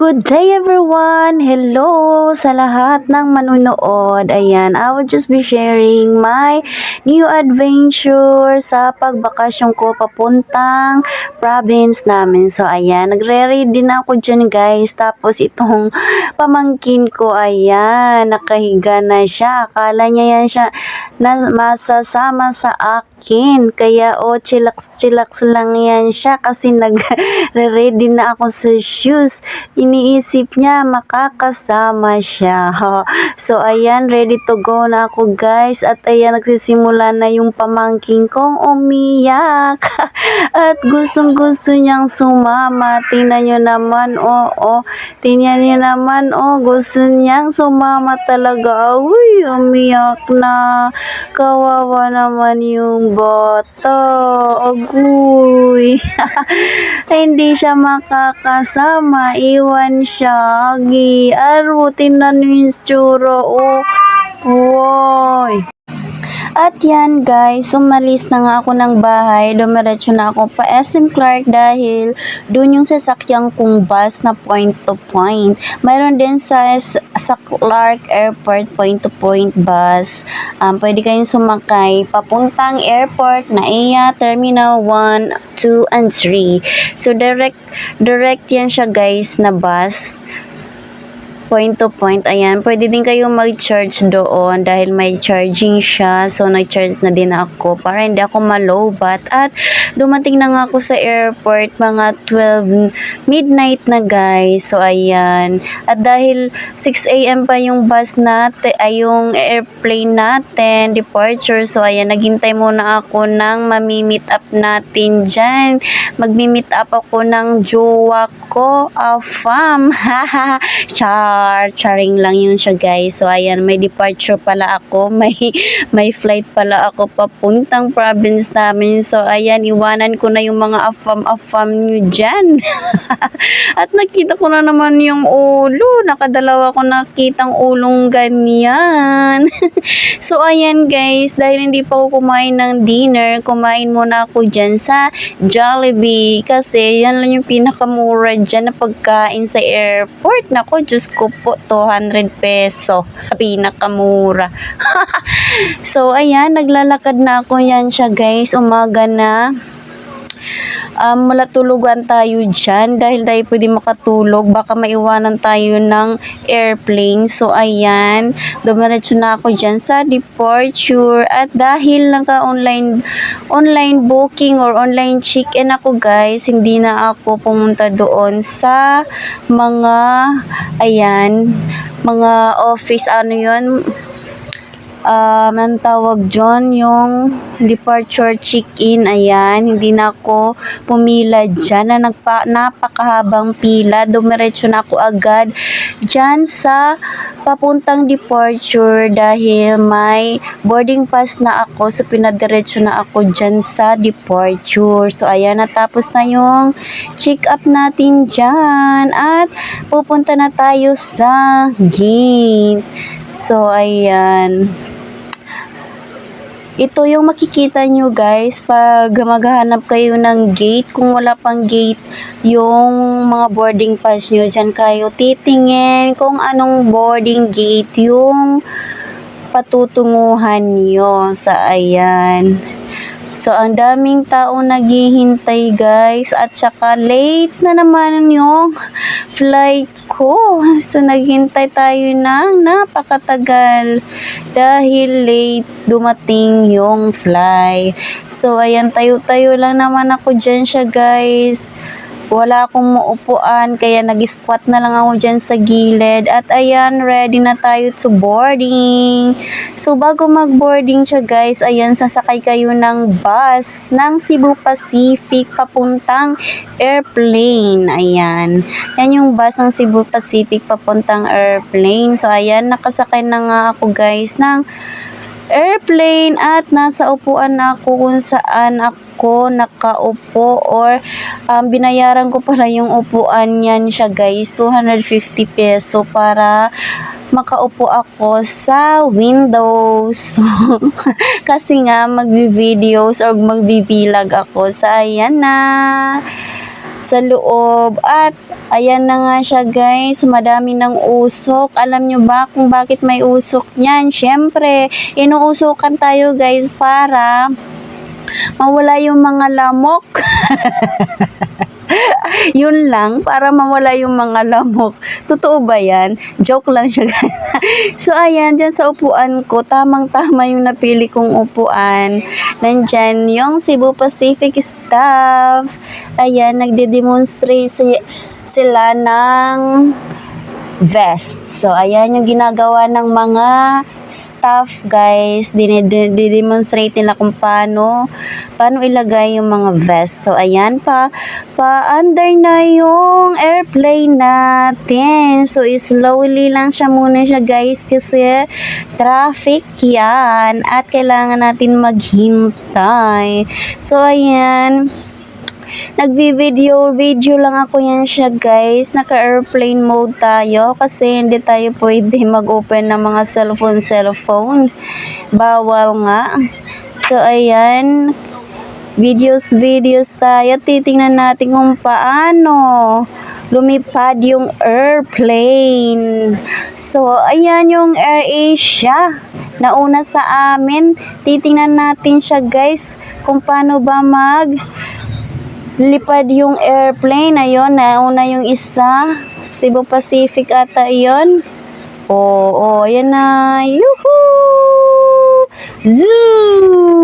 Good day everyone! Hello sa lahat ng manunood. Ayan, I will just be sharing my new adventure sa pagbakasyon ko papuntang province namin. So ayan, nagre-ready na ako dyan guys. Tapos itong pamangkin ko, ayan, nakahiga na siya. Akala niya yan siya na masasama sa akin. Kaya oh, chillax-chillax lang yan siya kasi nag-ready na ako sa shoes iniisip niya makakasama siya. So, ayan, ready to go na ako guys. At ayan, nagsisimula na yung pamangking kong umiyak. At gustong gusto niyang sumama. Tingnan niyo naman, oo. Oh, oh. Tingnan niyo naman, oh. Gusto niyang sumama talaga. Uy, umiyak na. Kawawa naman yung bata. Agoy. Hindi siya makakasama. Iwan naman siya. Agi, aro, tinan yung. Oh, Woy. At yan guys, umalis na nga ako ng bahay. Dumiretso na ako pa SM Clark dahil doon yung sasakyang kong bus na point to point. Mayroon din sa, sa Clark Airport point to point bus. Um, pwede kayong sumakay papuntang airport na iya Terminal 1, 2, and 3. So direct, direct yan siya guys na bus point to point, ayan, pwede din kayo mag-charge doon dahil may charging siya. So, nag-charge na din ako para hindi ako malobat. At dumating na nga ako sa airport mga 12 midnight na guys. So, ayan. At dahil 6 a.m. pa yung bus natin, ay yung airplane natin, departure. So, ayan, naghintay muna ako ng mami-meet up natin dyan. Magmi-meet up ako ng jowa ko, a fam. Char! Char, charing lang yun siya guys. So ayan, may departure pala ako, may may flight pala ako papuntang province namin. So ayan, iwanan ko na yung mga afam-afam nyo dyan. At nakita ko na naman yung ulo, nakadalawa ko nakitang ulong ganyan. so ayan guys, dahil hindi pa ako kumain ng dinner, kumain muna ako dyan sa Jollibee kasi yan lang yung pinakamura dyan na pagkain sa airport. Nako, Diyos ko po 200 peso. Pinakamura. So ayan naglalakad na ako. Yan siya guys. Umaga na um, malatulugan tayo dyan dahil tayo pwede makatulog. Baka maiwanan tayo ng airplane. So ayan. Dumiretso na ako dyan sa departure. At dahil naka online online booking or online check-in ako guys hindi na ako pumunta doon sa mga ayan mga office. Ano yun um, ang tawag dyan, yung departure check-in, ayan, hindi na ako pumila dyan, na nagpa, napakahabang pila, dumiretso na ako agad dyan sa papuntang departure dahil may boarding pass na ako, so pinadiretso na ako dyan sa departure. So, ayan, natapos na yung check-up natin dyan, at pupunta na tayo sa gate. So, ayan. Ito yung makikita nyo guys pag maghahanap kayo ng gate. Kung wala pang gate yung mga boarding pass nyo, dyan kayo titingin kung anong boarding gate yung patutunguhan nyo sa ayan. So, ang daming tao naghihintay guys at saka late na naman yung flight ko. So, naghintay tayo ng napakatagal dahil late dumating yung flight. So, ayan, tayo-tayo lang naman ako dyan siya guys wala akong maupuan kaya nag-squat na lang ako dyan sa gilid. At ayan ready na tayo to boarding. So bago mag-boarding siya guys ayan sasakay kayo ng bus ng Cebu Pacific papuntang airplane. Ayan. Yan yung bus ng Cebu Pacific papuntang airplane. So ayan nakasakay na nga ako guys ng airplane. At nasa upuan na ako kung saan ako nakaupo or um, binayaran ko pala yung upuan niyan siya guys 250 peso para makaupo ako sa windows kasi nga magvi-videos or magvi-vlog ako sa ayan na sa loob. At ayan na nga siya guys, madami ng usok. Alam nyo ba kung bakit may usok yan? Siyempre, inuusokan tayo guys para mawala yung mga lamok. Yun lang, para mawala yung mga lamok. Totoo ba yan? Joke lang siya. so, ayan, dyan sa upuan ko, tamang-tama yung napili kong upuan. Nandyan yung Cebu Pacific staff. Ayan, nagde-demonstrate si- sila ng vest. So, ayan yung ginagawa ng mga staff, guys. Dine-demonstrate nila kung paano, paano ilagay yung mga vest. So, ayan pa, pa-under na yung airplane natin. So, slowly lang siya muna siya, guys, kasi traffic yan at kailangan natin maghintay. So, ayan nagvi-video video lang ako yan siya guys. Naka airplane mode tayo kasi hindi tayo pwede mag-open ng mga cellphone cellphone. Bawal nga. So ayan. Videos videos tayo. Titingnan natin kung paano lumipad yung airplane. So ayan yung Air Asia. Nauna sa amin. Titingnan natin siya guys kung paano ba mag lipad yung airplane. Ayun, nauna yung isa. Cebu Pacific ata yun. Oo, oh, ayan na. Yuhuu! Zoo!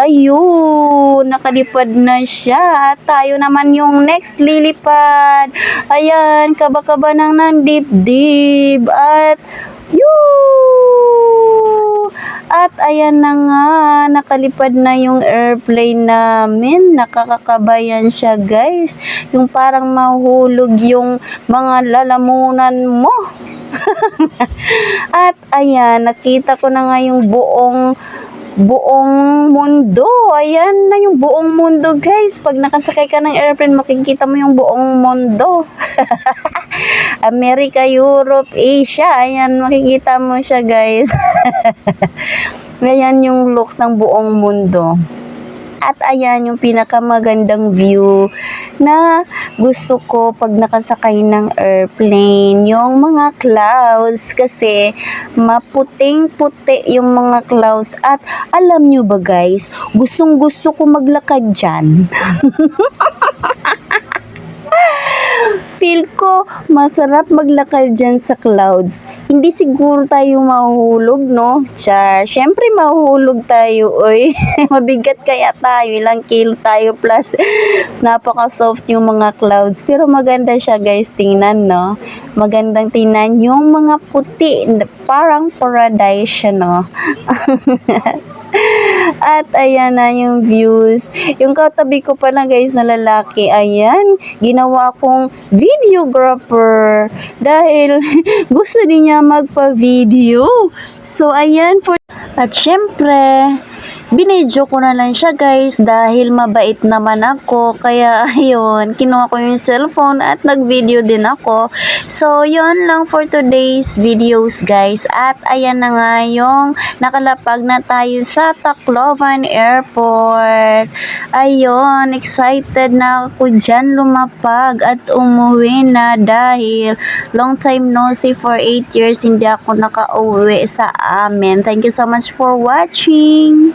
Ayun, nakalipad na siya. Tayo naman yung next lilipad. Ayan, kaba-kaba nang ng dibdib. At, yoo! At ayan na nga, nakalipad na yung airplane namin. Nakakakabayan siya guys. Yung parang mahulog yung mga lalamunan mo. At ayan, nakita ko na nga yung buong buong mundo. Ayan na yung buong mundo, guys. Pag nakasakay ka ng airplane, makikita mo yung buong mundo. America, Europe, Asia. Ayan, makikita mo siya, guys. Ayan yung looks ng buong mundo. At ayan yung pinakamagandang view na gusto ko pag nakasakay ng airplane. Yung mga clouds kasi maputing puti yung mga clouds. At alam nyo ba guys, gustong gusto ko maglakad dyan. Feel ko masarap maglakad dyan sa clouds. Hindi siguro tayo mahuhulog, no? Char. Siyempre mahuhulog tayo, oy. Mabigat kaya tayo. Ilang kilo tayo plus. Napaka-soft yung mga clouds. Pero maganda siya, guys. Tingnan, no? Magandang tingnan yung mga puti. Parang paradise siya, no? At ayan na yung views. Yung katabi ko pala guys na lalaki, ayan, ginawa kong videographer dahil gusto din niya magpa-video. So ayan for at syempre, binidyo ko na lang siya guys dahil mabait naman ako. Kaya ayun, kinuha ko yung cellphone at nag-video din ako. So yun lang for today's videos guys. At ayan na nga yung nakalapag na tayo sa Tacloban Airport. Ayun, excited na ako dyan lumapag at umuwi na dahil long time no see for 8 years hindi ako nakauwi sa amin. Thank you so much for watching.